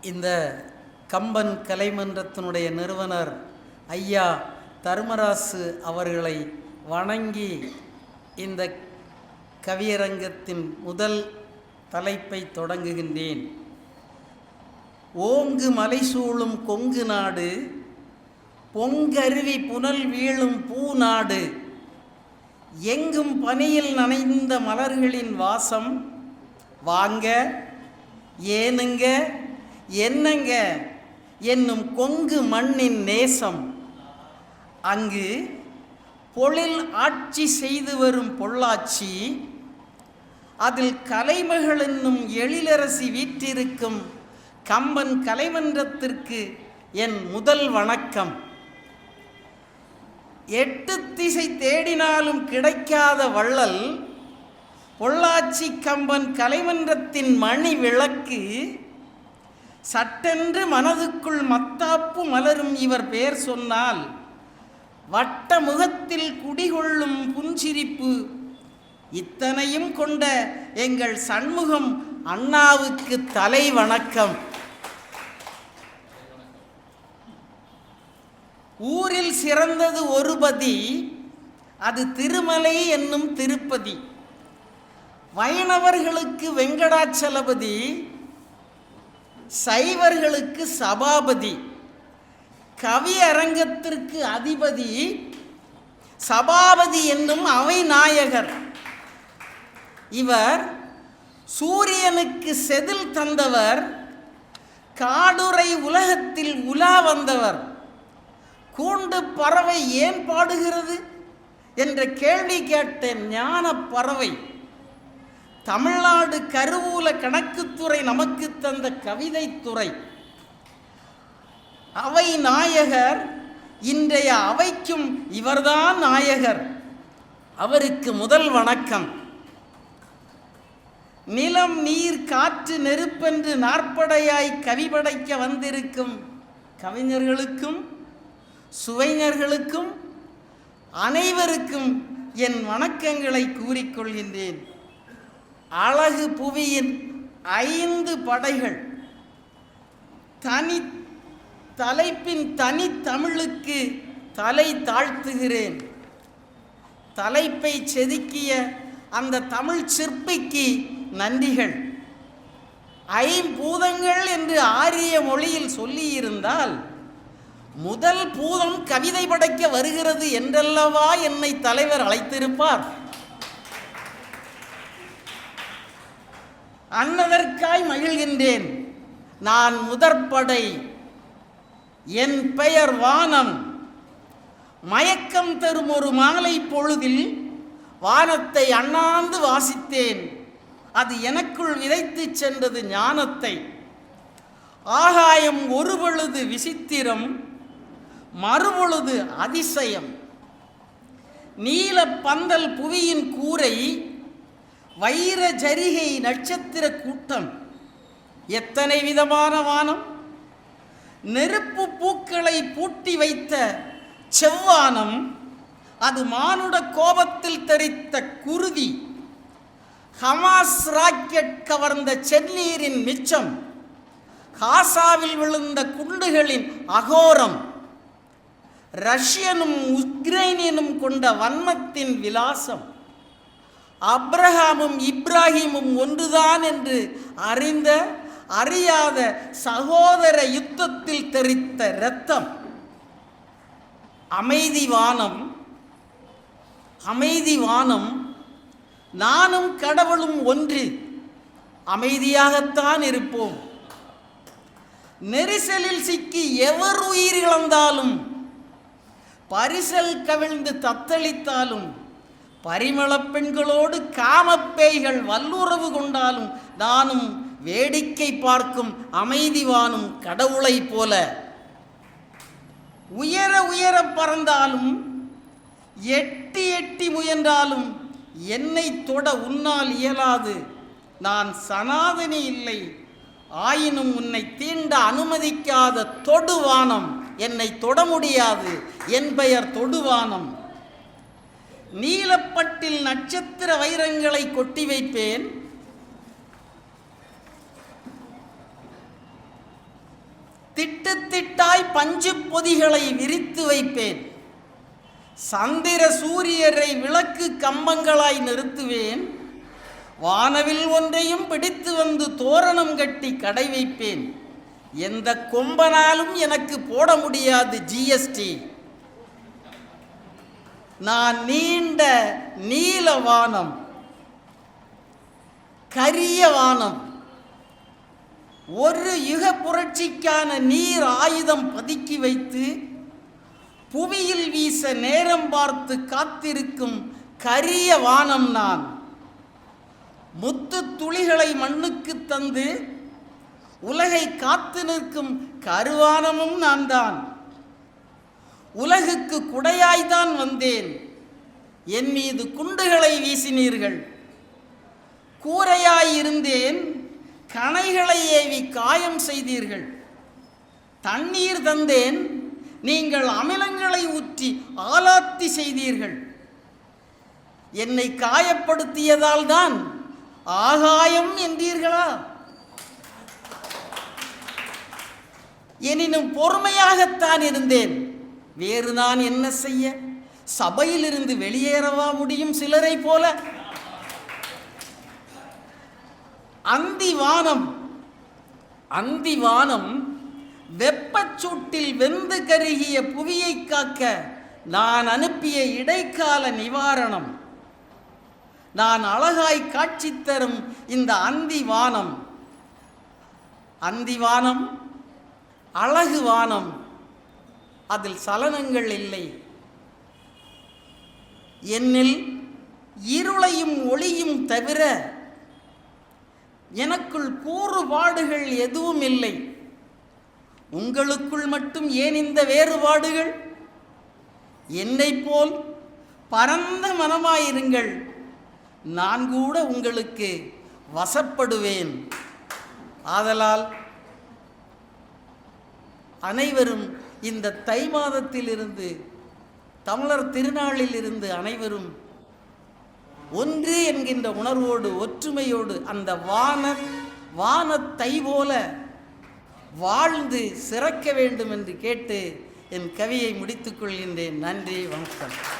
இந்த கம்பன் கலைமன்றத்தினுடைய நிறுவனர் ஐயா தர்மராசு அவர்களை வணங்கி இந்த கவியரங்கத்தின் முதல் தலைப்பை தொடங்குகின்றேன். ஓங்கு மலை சூழும் கொங்கு நாடு பொங்கருவி புனல் வீழும் பூ நாடு எங்கும் பனியில் நனைந்த மலர்களின் வாசம் வாங்க ஏனுங்க என்னங்க? என்னும் கொங்கு மண்ணின் நேசம். அங்கு பொழில் ஆட்சி செய்து வரும் பொள்ளாச்சி அதில் கலைமகள் என்னும் எழிலரசி வீற்றிருக்கும் கம்பன் கலைமன்றத்திற்கு என் முதல் வணக்கம். எட்டு திசை தேடினாலும் கிடைக்காத வள்ளல் பொள்ளாச்சி கம்பன் கலைமன்றத்தின் மணி விளக்கு சட்டென்று மனதுக்குள் மத்தாப்பு மலரும் இவர் பெயர் சொன்னால் வட்ட முகத்தில் குடிகொள்ளும் புஞ்சிரிப்பு இத்தனையும் கொண்ட எங்கள் சண்முகம் அண்ணாவுக்கு தலை வணக்கம். ஊரில் சிறந்தது ஒரு பதி அது திருமலை என்னும் திருப்பதி. வைணவர்களுக்கு வெங்கடாச்சலபதி சைவர்களுக்கு சபாபதி கவி அரங்கத்திற்கு அதிபதி சபாபதி என்னும் அவை நாயகர். இவர் சூரியனுக்கு செதில் தந்தவர் காடுரை உலகத்தில் உலா வந்தவர். கூண்டு பறவை ஏன் பாடுகிறது? என்ற கேள்வி கேட்ட ஞான பறவை தமிழ்நாடு கருவூல கணக்குத்துறை நமக்கு தந்த கவிதைத்துறை அவை நாயகர் இன்றைய அவைக்கும் இவர்தான் நாயகர். அவருக்கு முதல் வணக்கம். நிலம் நீர் காற்று நெருப்பென்று நாற்படையாய் கவிபடைக்க வந்திருக்கும் கவிஞர்களுக்கும் சுவைஞர்களுக்கும் அனைவருக்கும் என் வணக்கங்களை கூறிக்கொள்கின்றேன். அழகு புவியின் ஐந்து படைகள். தனி தலைப்பின் தனி தமிழுக்கு தலை தாழ்த்துகிறேன். தலைப்பை செதுக்கிய அந்த தமிழ் சிற்பிக்கு நன்றிகள். ஐம்பூதங்கள் என்று ஆரிய மொழியில் சொல்லியிருந்தால் முதல் பூதம் கவிதை படைக்க வருகிறது என்றல்லவா என்னை தலைவர் அழைத்திருப்பார்? அன்னதற்காய் மகிழ்கின்றேன். நான் முதற்படை. என் பெயர் வானம். மயக்கம் தரும் ஒரு மாலை பொழுதில் வானத்தை அண்ணாந்து வாசித்தேன். அது எனக்குள் விதைத்து சென்றது ஞானத்தை. ஆகாயம் ஒரு பொழுது விசித்திரம் மறுபொழுது அதிசயம். நீல பந்தல் புவியின் கூரை வைர ஜரிகை நட்சத்திர கூட்டம். எத்தனை விதமான வானம்? நெருப்பு பூக்களை பூட்டி வைத்த செவ்வானம் அது மானுட கோபத்தில் தெரித்த குருதி. ஹமாஸ் ராக்கெட் கவர்ந்த செந்நீரின் மிச்சம். காசாவில் விழுந்த குண்டுகளின் அகோரம். ரஷ்யனும் உக்ரைனியனும் கொண்ட வன்மத்தின் விலாசம். அப்ரஹாமும் இப்ராஹிமும் ஒன்றுதான் என்று அறிந்த அறியாத சகோதர யுத்தத்தில் தெரித்த இரத்தம். அமைதி வானம் அமைதி வானம் நானும் கடவுளும் ஒன்று அமைதியாகத்தான் இருப்போம். நெரிசலில் சிக்கி எவர் உயிர் இழந்தாலும் பரிசல் கவிழ்ந்து தத்தளித்தாலும் பரிமளப் பெண்களோடு காமப்பேய்கள் வல்லுறவு கொண்டாலும் நானும் வேடிக்கை பார்க்கும் அமைதிவானும் கடவுளைப் போல. உயர உயர பறந்தாலும் எட்டி எட்டி முயன்றாலும் என்னை தொட உன்னால் இயலாது. நான் சனாதனி இல்லை ஆயினும் உன்னை தீண்ட அனுமதிக்காத தொடுவானம் என்னை தொட முடியாது என் பெயர் தொடுவானம். நீலப்பட்டில் நட்சத்திர வைரங்களை கொட்டி வைப்பேன். திட்டு திட்டாய் பஞ்சு பொதிகளை விரித்து வைப்பேன். சந்திர சூரியரை விளக்கு கம்பங்களாய் நிறுத்துவேன். வானவில் ஒன்றையும் பிடித்து வந்து தோரணம் கட்டி கடை வைப்பேன். எந்த கொம்பனாலும் எனக்கு போட முடியாது ஜிஎஸ்டி நான் நீண்ட நீல வானம் கரிய வானம் ஒரு யுக புரட்சிக்கான நீர் ஆயுதம் பதுக்கி வைத்து புவியில் வீச நேரம் பார்த்து காத்திருக்கும் கரிய வானம் நான். முத்து துளிகளை மண்ணுக்கு தந்து உலகை காத்து நிற்கும் கருவானமும் நான் தான் உலகுக்கு குடையாய்தான் வந்தேன். என் மீது குண்டுகளை வீசினீர்கள். கூரையாயிருந்தேன். கணைகளை ஏவி காயம் செய்தீர்கள். தண்ணீர் தந்தேன். நீங்கள் அமிலங்களை ஊற்றி ஆலாத்தி செய்தீர்கள். என்னை காயப்படுத்தியதால் தான் ஆகாயம் என்றீர்களா? எனினும் பொறுமையாகத்தான் இருந்தேன். வேறு நான் என்ன செய்ய? சபையிலிருந்து வெளியேறவா முடியும் சிலரை போல? அந்தி வானம் அந்தி வானம் வெப்பச்சூட்டில் வெந்து கருகிய புவியை காக்க நான் அனுப்பிய இடைக்கால நிவாரணம். நான் அழகாய் காட்சி தரும் இந்த அந்தி வானம் அந்தி வானம் அழகு வானம். அதில் சலனங்கள் இல்லை. என்னில் இருளையும் ஒளியும் தவிர எனக்குள் கூறுபாடுகள் எதுவும் இல்லை. உங்களுக்குள் மட்டும் ஏன் இந்த வேறுபாடுகள்? என்னை போல் பரந்த மனமாயிருங்கள். நான் கூட உங்களுக்கு வசப்படுவேன். ஆதலால் அனைவரும் இந்த தை மாதத்திலிருந்து தமிழர் திருநாளில் இருந்து அனைவரும் ஒன்று என்கின்ற உணர்வோடு ஒற்றுமையோடு அந்த வான வானத்தை போல வாழ்ந்து சிறக்க வேண்டும் என்று கேட்டு என் கவியை முடித்துக் கொள்கின்றேன். நன்றி வணக்கம்.